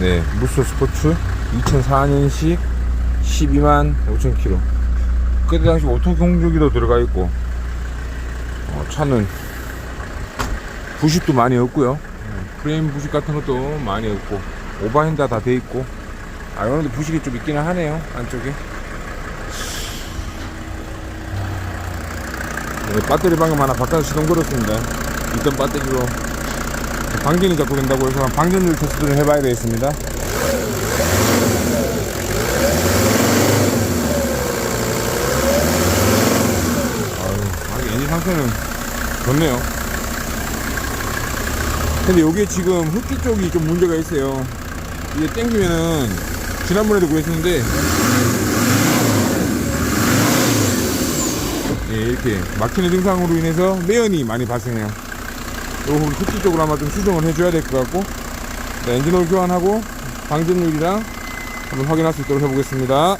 네, 무쏘 스포츠 2004년식 12만 5천 킬로. 그때 당시 오토 경주기도 들어가 있고, 어, 차는 부식도 많이 없고요. 어, 프레임 부식 같은 것도 많이 없고, 오버핸드 다돼 있고, 아, 오늘도 부식이 좀 있기는 하네요, 안쪽에. 네, 배터리 방금 하나 바꿔서 시동 걸었습니다. 있던 배터리로 방전이 자꾸 된다고 해서 방전율 테스트 좀 해봐야 되겠습니다. 아유, 엔진 상태는 좋네요. 근데 여기에 지금 흡기 쪽이 좀 문제가 있어요. 이게 땡기면은 지난번에도 그랬었는데 예, 이렇게 막히는 증상으로 인해서 매연이 많이 발생해요. 요 흡기 쪽으로 아마 좀 수정을 해줘야 될 것 같고 자, 엔진오일 교환하고 방전율이랑 한번 확인할 수 있도록 해보겠습니다.